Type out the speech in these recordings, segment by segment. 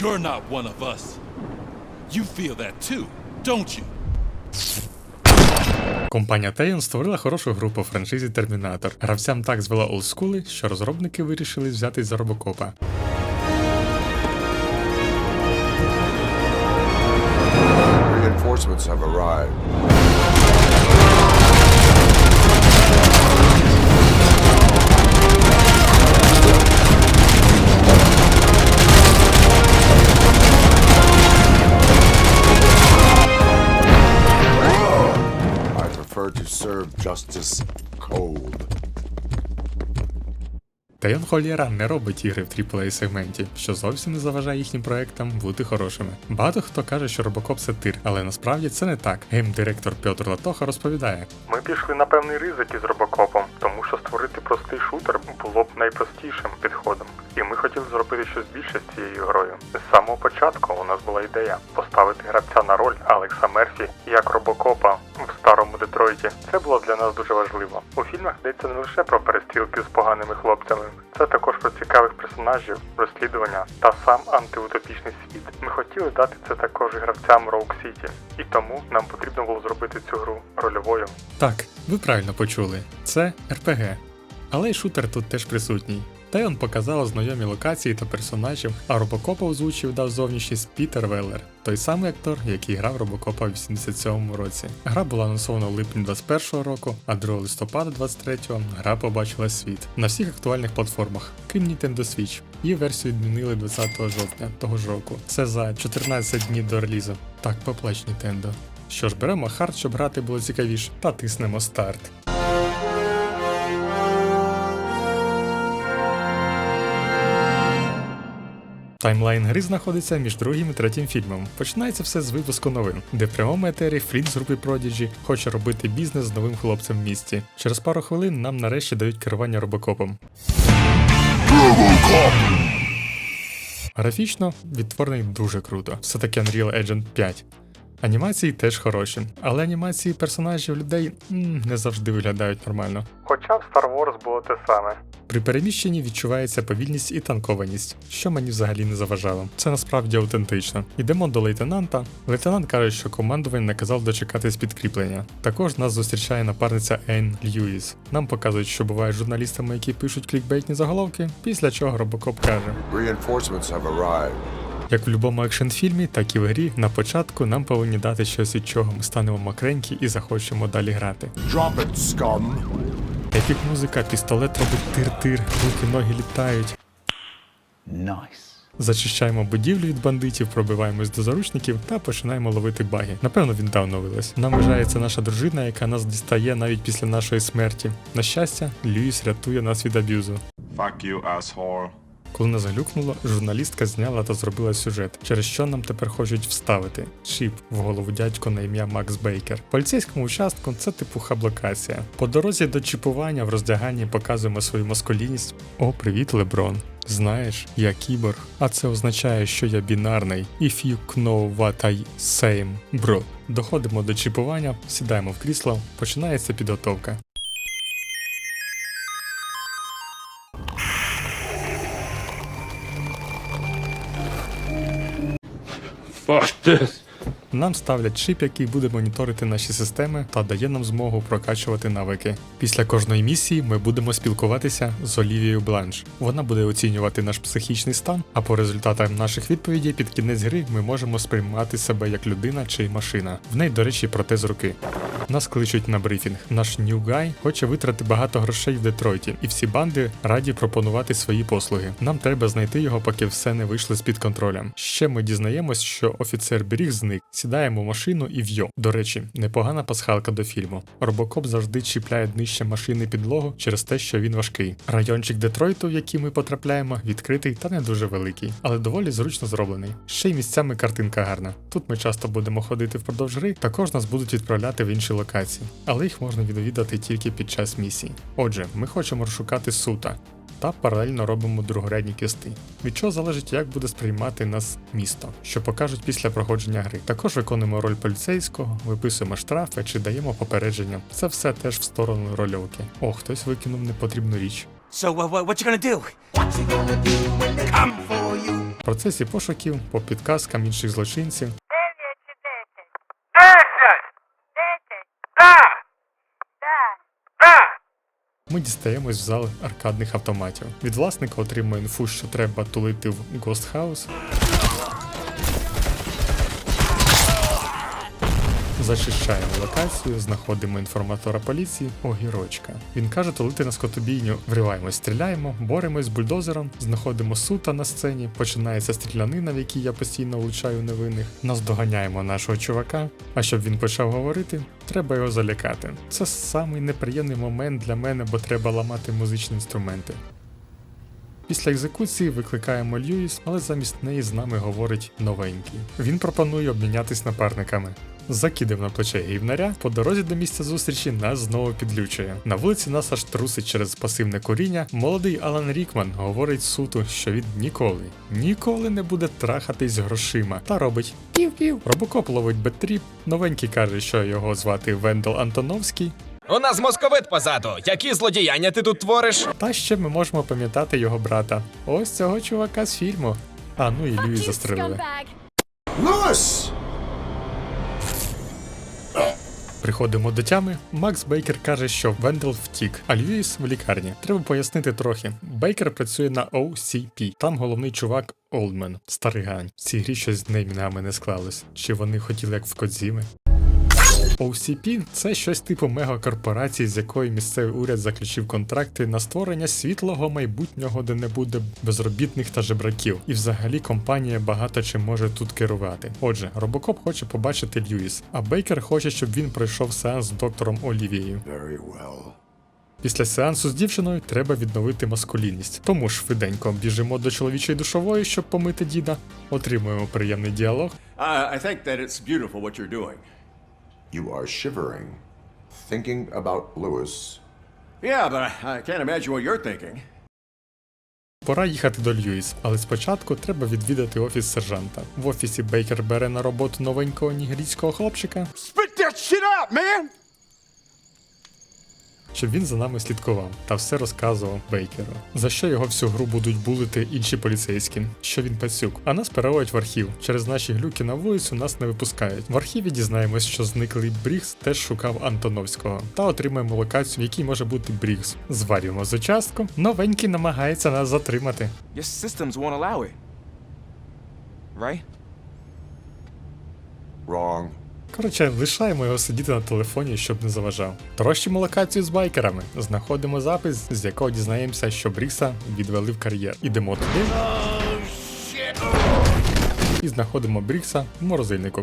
You're not one of us. You feel that too, don't you? Компанія Teyon створила хорошу гру по франшизі Термінатор. Гравцям так звела олдскули, що розробники вирішили взятись за робокопа. Reinforcements have arrived. Serve justice cold. Teyon Холєра не робить ігри в AAA сегменті, що зовсім не заважає їхнім проектам бути хорошими. Багато хто каже, що робокоп це тир, але насправді це не так. Гейм-директор Пьотр Латоха розповідає: Ми пішли на певний ризик із робокопом, тому що створити простий шутер було б найпростішим підходом. І ми хотіли зробити щось більше з цією грою. З самого початку у нас була ідея поставити гравця на роль Алекса Мерфі як робокопа в старому Детройті. Це було для нас дуже важливо. У фільмах йдеться не лише про перестрілки з поганими хлопцями, це також про цікавих персонажів, розслідування та сам антиутопічний світ. Ми хотіли дати це також гравцям Rogue City, і тому нам потрібно було зробити цю гру рольовою. Так, ви правильно почули, це РПГ. Але й шутер тут теж присутній. Теон показала знайомі локації та персонажів, а Робокопа озвучив дав зовнішність Пітер Веллер, той самий актор, який грав Робокопа в 87-му році. Гра була анонсована в липні 21-го року, а 2 листопада 23-го гра побачила світ на всіх актуальних платформах, крім Nintendo Switch. Її версію відмінили 20 жовтня того ж року. Це за 14 днів до релізу. Так, поплач Nintendo. Що ж, беремо хард, щоб грати було цікавіше, та тиснемо старт. Таймлайн гри знаходиться між другим і третім фільмом. Починається все з випуску новин, де в прямому етері Фрід з групи Prodigy хоче робити бізнес з новим хлопцем в місті. Через пару хвилин нам нарешті дають керування робокопом. Графічно відтворений дуже круто. Все таки Unreal Engine 5. Анімації теж хороші, але анімації персонажів людей м, не завжди виглядають нормально. Хоча в Star Wars було те саме. При переміщенні відчувається повільність і танкованість, що мені взагалі не заважало. Це насправді аутентично. Йдемо до лейтенанта. Лейтенант каже, що командувань наказав дочекатись підкріплення. Також нас зустрічає напарниця Ейн Льюіс. Нам показують, що буває журналістами, які пишуть клікбейтні заголовки, після чого Робокоп каже: Reinforcements have arrived. як в будь-якому екшн-фільмі, так і в грі на початку нам повинні дати щось, від чого ми станемо макренькі і захочемо далі грати. Drop it, scum. Епік музика, пістолет робить тир-тир, руки ноги літають. Найс. Зачищаємо будівлю від бандитів, пробиваємось до заручників та починаємо ловити баги. Напевно, він давно вилась. Нам вважається наша дружина, яка нас дістає навіть після нашої смерті. На щастя, Льюіс рятує нас від аб'юзу. Fuck you, asshole. Коли нас глюкнуло, журналістка зняла та зробила сюжет, через що нам тепер хочуть вставити чіп в голову дядько на ім'я Макс Бейкер. Поліцейському участку це типу хаб-локація. По дорозі до чіпування в роздяганні показуємо свою маскулінність. О, привіт, Леброн. Знаєш, я кіборг, а це означає, що я бінарний. If you know what I say, bro. Доходимо до чіпування, сідаємо в крісло, починається підготовка. was das? Нам ставлять чип, який буде моніторити наші системи та дає нам змогу прокачувати навики. Після кожної місії ми будемо спілкуватися з Олівією Бланш. Вона буде оцінювати наш психічний стан, а по результатам наших відповідей під кінець гри ми можемо сприймати себе як людина чи машина. В неї, до речі, протез руки. Нас кличуть на брифінг. Наш New Guy хоче витрати багато грошей в Детройті, і всі банди раді пропонувати свої послуги. Нам треба знайти його, поки все не вийшло з під контролем. Ще ми дізнаємось, що офіцер Беріг зник. Сідаємо в машину і вйо. До речі, непогана пасхалка до фільму. Робокоп завжди чіпляє днище машини підлогу через те, що він важкий. Райончик Детройту, в який ми потрапляємо, відкритий та не дуже великий, але доволі зручно зроблений. Ще й місцями картинка гарна. Тут ми часто будемо ходити впродовж гри, також нас будуть відправляти в інші локації, але їх можна відвідати тільки під час місій. Отже, ми хочемо розшукати сута. Та паралельно робимо другорядні квести, від чого залежить, як буде сприймати нас місто, що покажуть після проходження гри. Також виконуємо роль поліцейського, виписуємо штрафи чи даємо попередження. Це все теж в сторону рольовки. О, хтось викинув непотрібну річ. So uh, what, what you gonna do? В процесі пошуків по підказкам інших злочинців Дев'ять чи десять? Десять! Десять? Так! Так! Так! Ми дістаємось в зал аркадних автоматів. Від власника отримує інфу, що треба тулити в Ghost House. Зачищаємо локацію, знаходимо інформатора поліції огірочка. Він каже тулити на скотобійню. Вриваємось, стріляємо, боремось з бульдозером, знаходимо сута на сцені, починається стрілянина, в якій я постійно влучаю невинних. Наздоганяємо нашого чувака. А щоб він почав говорити, треба його залякати. Це самий неприємний момент для мене, бо треба ламати музичні інструменти. Після екзекуції викликаємо Льюіс, але замість неї з нами говорить новенький. Він пропонує обмінятись напарниками. Закидав на плече гівнаря, по дорозі до місця зустрічі нас знову підлючує. На вулиці нас аж трусить через пасивне коріння. Молодий Алан Рікман говорить суту, що він ніколи, ніколи не буде трахатись з грошима та робить пів-пів. Робокоп ловить бетріп. Новенький каже, що його звати Вендел Антоновський, У нас московит позаду. Які злодіяння ти тут твориш? Та ще ми можемо пам'ятати його брата. Ось цього чувака з фільму. А ну і Льюіс застрелили. Lewis! Приходимо до тями. Макс Бейкер каже, що Вендел втік, а Льюіс в лікарні. Треба пояснити трохи. Бейкер працює на OCP. Там головний чувак Олдмен, старий гань. В цій грі щось з неймінгами не склалось. Чи вони хотіли як в Кодзіми? OCP – це щось типу мегакорпорації, з якою місцевий уряд заключив контракти на створення світлого майбутнього, де не буде безробітних та жебраків. І взагалі компанія багато чим може тут керувати. Отже, Робокоп хоче побачити Льюіс, а Бейкер хоче, щоб він пройшов сеанс з доктором Олівією. Very well. Після сеансу з дівчиною треба відновити маскулінність. Тому швиденько біжимо до чоловічої душової, щоб помити діда, отримуємо приємний діалог. I, I think that it's beautiful what you're doing. You are shivering. Thinking about Lewis. Yeah, but I, can't imagine what you're thinking. Пора їхати до Льюіс, але спочатку треба відвідати офіс сержанта. В офісі Бейкер бере на роботу новенького нігерійського хлопчика, Spit that shit out, man! Щоб він за нами слідкував та все розказував Бейкеру. За що його всю гру будуть булити інші поліцейські, що він пацюк. А нас переводять в архів. Через наші глюки на вулицю нас не випускають. В архіві дізнаємось, що зниклий Брігс теж шукав Антоновського, та отримаємо локацію, в якій може бути Брігс. Зварюємо з участку. Новенький намагається нас затримати. Your systems won't allow it. Right? Wrong. Коротше, лишаємо його сидіти на телефоні, щоб не заважав. Трощимо локацію з байкерами. Знаходимо запис, з якого дізнаємося, що Брікса відвели в кар'єр. Ідемо туди. І знаходимо Брікса в морозильнику.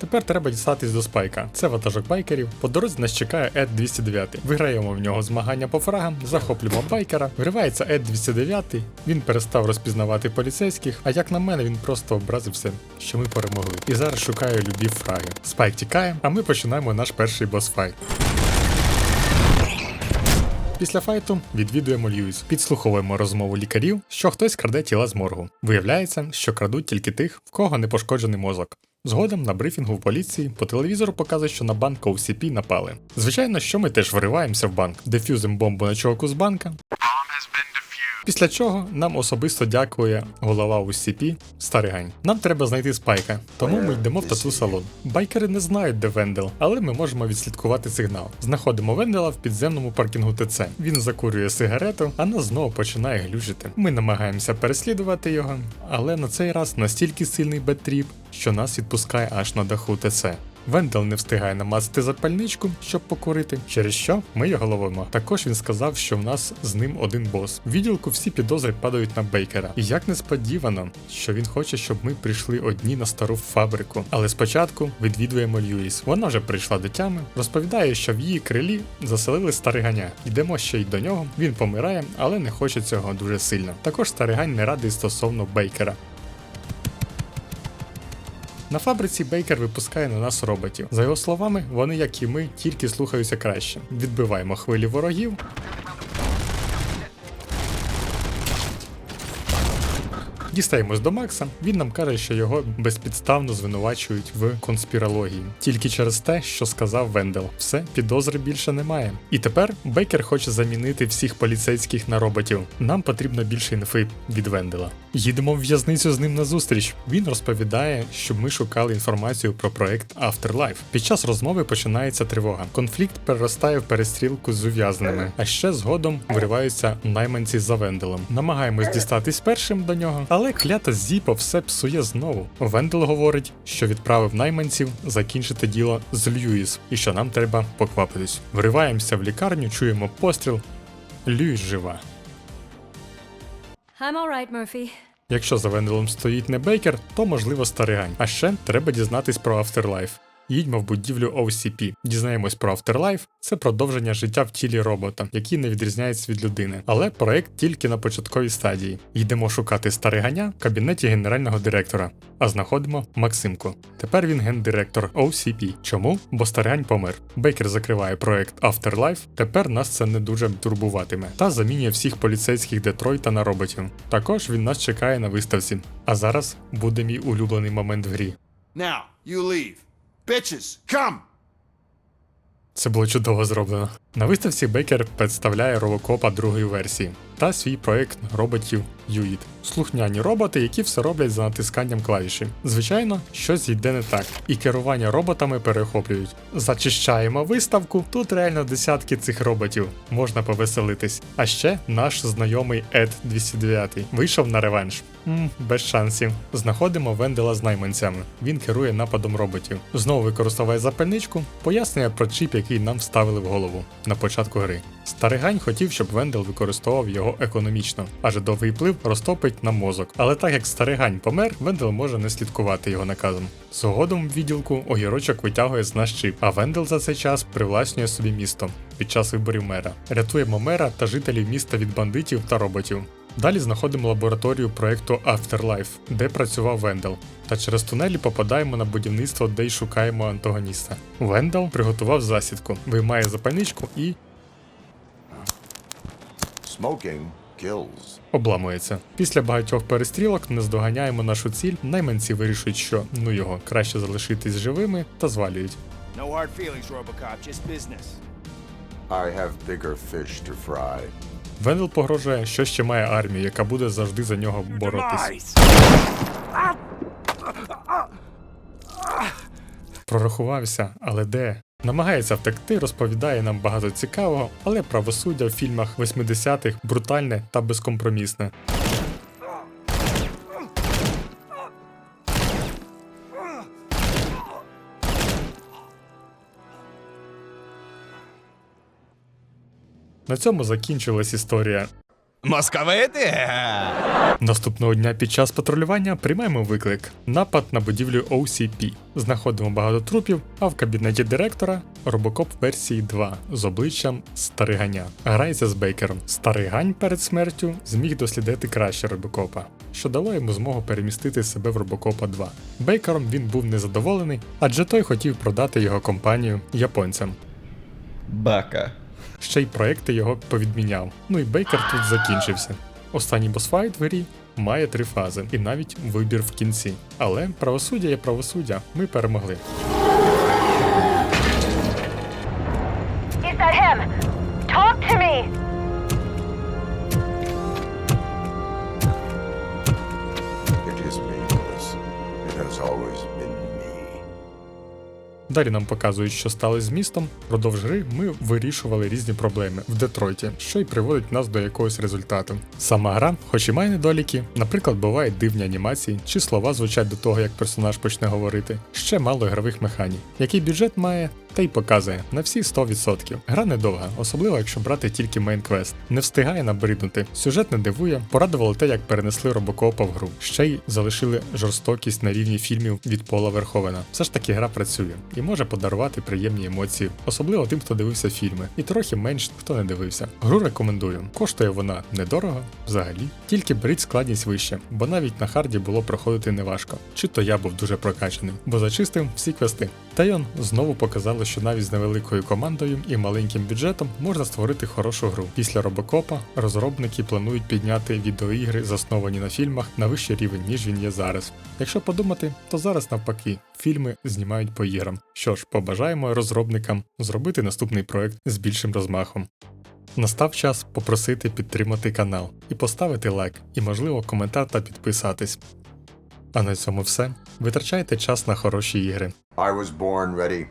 Тепер треба дістатись до спайка. Це ватажок байкерів. По дорозі нас чекає Ед 209. Виграємо в нього змагання по фрагам, захоплюємо байкера. Вривається Ед 209. Він перестав розпізнавати поліцейських. А як на мене, він просто образився, що ми перемогли. І зараз шукає любі фраги. Спайк тікає, а ми починаємо наш перший босфайт. Після файту відвідуємо Льюіс, підслуховуємо розмову лікарів, що хтось краде тіла з моргу. Виявляється, що крадуть тільки тих, в кого не пошкоджений мозок. Згодом на брифінгу в поліції по телевізору показує, що на банк OCP напали. Звичайно, що ми теж вириваємося в банк, дефюзимо бомбу на чуваку з банка. Після чого нам особисто дякує голова UCP Старий Гань. Нам треба знайти спайка, тому ми йдемо в тату салон. Байкери не знають, де Вендел, але ми можемо відслідкувати сигнал. Знаходимо Вендела в підземному паркінгу ТЦ. Він закурює сигарету, а нас знову починає глючити. Ми намагаємося переслідувати його, але на цей раз настільки сильний бетріп, що нас відпускає аж на даху ТЦ. Вендел не встигає намазати запальничку, щоб покурити, через що ми його ловимо. Також він сказав, що в нас з ним один бос. В відділку всі підозри падають на Бейкера. І як несподівано, що він хоче, щоб ми прийшли одні на стару фабрику. Але спочатку відвідуємо Льюіс. Вона вже прийшла до тями, розповідає, що в її крилі заселили стариганя. Йдемо ще й до нього. Він помирає, але не хоче цього дуже сильно. Також старигань не радий стосовно Бейкера. На фабриці Бейкер випускає на нас роботів. За його словами, вони, як і ми, тільки слухаються краще. Відбиваємо хвилі ворогів. Дістаємось до Макса. Він нам каже, що його безпідставно звинувачують в конспірології, тільки через те, що сказав Вендел. Все, підозри більше немає. І тепер Бейкер хоче замінити всіх поліцейських на роботів. Нам потрібно більше інфи від Вендела. Їдемо в в'язницю з ним на зустріч. Він розповідає, щоб ми шукали інформацію про проект Afterlife. Під час розмови починається тривога. Конфлікт переростає в перестрілку з ув'язненими, а ще згодом вириваються найманці за Венделом. Намагаємось дістатись першим до нього, але клята Зіпа все псує знову. Вендел говорить, що відправив найманців закінчити діло з Льюіс і що нам треба поквапитись. Вриваємося в лікарню, чуємо постріл. Льюіс жива. I'm all right, Murphy. Якщо за Венделом стоїть не Бейкер, то можливо старигань. А ще треба дізнатись про Afterlife. Їдьмо в будівлю OCP. Дізнаємось про Afterlife. Це продовження життя в тілі робота, який не відрізняється від людини. Але проект тільки на початковій стадії. Йдемо шукати стариганя в кабінеті генерального директора, а знаходимо Максимку. Тепер він гендиректор OCP. Чому? Бо старигань помер. Бейкер закриває проект Afterlife. Тепер нас це не дуже турбуватиме. Та замінює всіх поліцейських Детройта на роботів. Також він нас чекає на виставці. А зараз буде мій улюблений момент в грі. Now, you leave. Bitches, come! Це було чудово зроблено. На виставці Бейкер представляє робокопа другої версії та свій проект роботів Юїд. Слухняні роботи, які все роблять за натисканням клавіші. Звичайно, щось йде не так, і керування роботами перехоплюють. Зачищаємо виставку. Тут реально десятки цих роботів. Можна повеселитись. А ще наш знайомий Ед 209 вийшов на реванш. Без шансів. Знаходимо Вендела з найманцями. Він керує нападом роботів. Знову використовує запальничку, пояснює про чіп, який нам вставили в голову на початку гри. Старигань хотів, щоб Вендел використовував його економічно, адже довгий вплив розтопить нам мозок. Але так як старигань помер, Вендел може не слідкувати його наказом. Згодом в відділку огірочок витягує з нас чіп, а Вендел за цей час привласнює собі місто під час виборів мера. Рятуємо мера та жителів міста від бандитів та роботів. Далі знаходимо лабораторію проекту Afterlife, де працював Вендел. Та через тунелі попадаємо на будівництво, де й шукаємо антагоніста. Вендел приготував засідку, виймає запальничку і Smoking kills. обламується. Після багатьох перестрілок не здоганяємо нашу ціль. Найманці вирішують, що ну його краще залишитись живими та звалюють. No hard feelings, Robocop. Just business. I have bigger fish to fry. Вендел погрожує, що ще має армію, яка буде завжди за нього боротись. Прорахувався, але де? Намагається втекти, розповідає нам багато цікавого, але правосуддя в фільмах 80-х брутальне та безкомпромісне. На цьому закінчилась історія. Московити? Наступного дня під час патрулювання приймаємо виклик: напад на будівлю OCP. Знаходимо багато трупів, а в кабінеті директора робокоп версії 2 з обличчям Стариганя. Грається з Бейкером. Старигань перед смертю зміг дослідити краще робокопа, що дало йому змогу перемістити себе в робокопа 2. Бейкером він був незадоволений, адже той хотів продати його компанію японцям. Бака. Ще й проекти його повідміняв. Ну і Бейкер тут закінчився. Останній босфайт в грі має три фази, і навіть вибір в кінці. Але правосуддя є правосуддя. Ми перемогли. Is that him? Talk to me! It is me, It has always been me. Далі нам показують, що сталося з містом. Продовж гри ми вирішували різні проблеми в Детройті, що й приводить нас до якогось результату. Сама гра, хоч і має недоліки, наприклад, бувають дивні анімації, чи слова звучать до того, як персонаж почне говорити. Ще мало ігрових механік. Який бюджет має, та й показує на всі 100%. Гра недовга, особливо якщо брати тільки мейн-квест. Не встигає набриднути. Сюжет не дивує, порадувало те, як перенесли робокопа в гру. Ще й залишили жорстокість на рівні фільмів від Пола Верховена. Все ж таки гра працює і може подарувати приємні емоції, особливо тим, хто дивився фільми, і трохи менш хто не дивився. Гру рекомендую. Коштує вона недорого, взагалі. Тільки беріть складність вище, бо навіть на харді було проходити неважко. Чи то я був дуже прокачаний, бо зачистив всі квести. Та й он знову показали, що навіть з невеликою командою і маленьким бюджетом можна створити хорошу гру. Після Робокопа розробники планують підняти відеоігри, засновані на фільмах, на вищий рівень, ніж він є зараз. Якщо подумати, то зараз навпаки, фільми знімають по іграм. Що ж, побажаємо розробникам зробити наступний проект з більшим розмахом. Настав час попросити підтримати канал і поставити лайк, і, можливо, коментар та підписатись. А на цьому все. Витрачайте час на хороші ігри. I was born ready.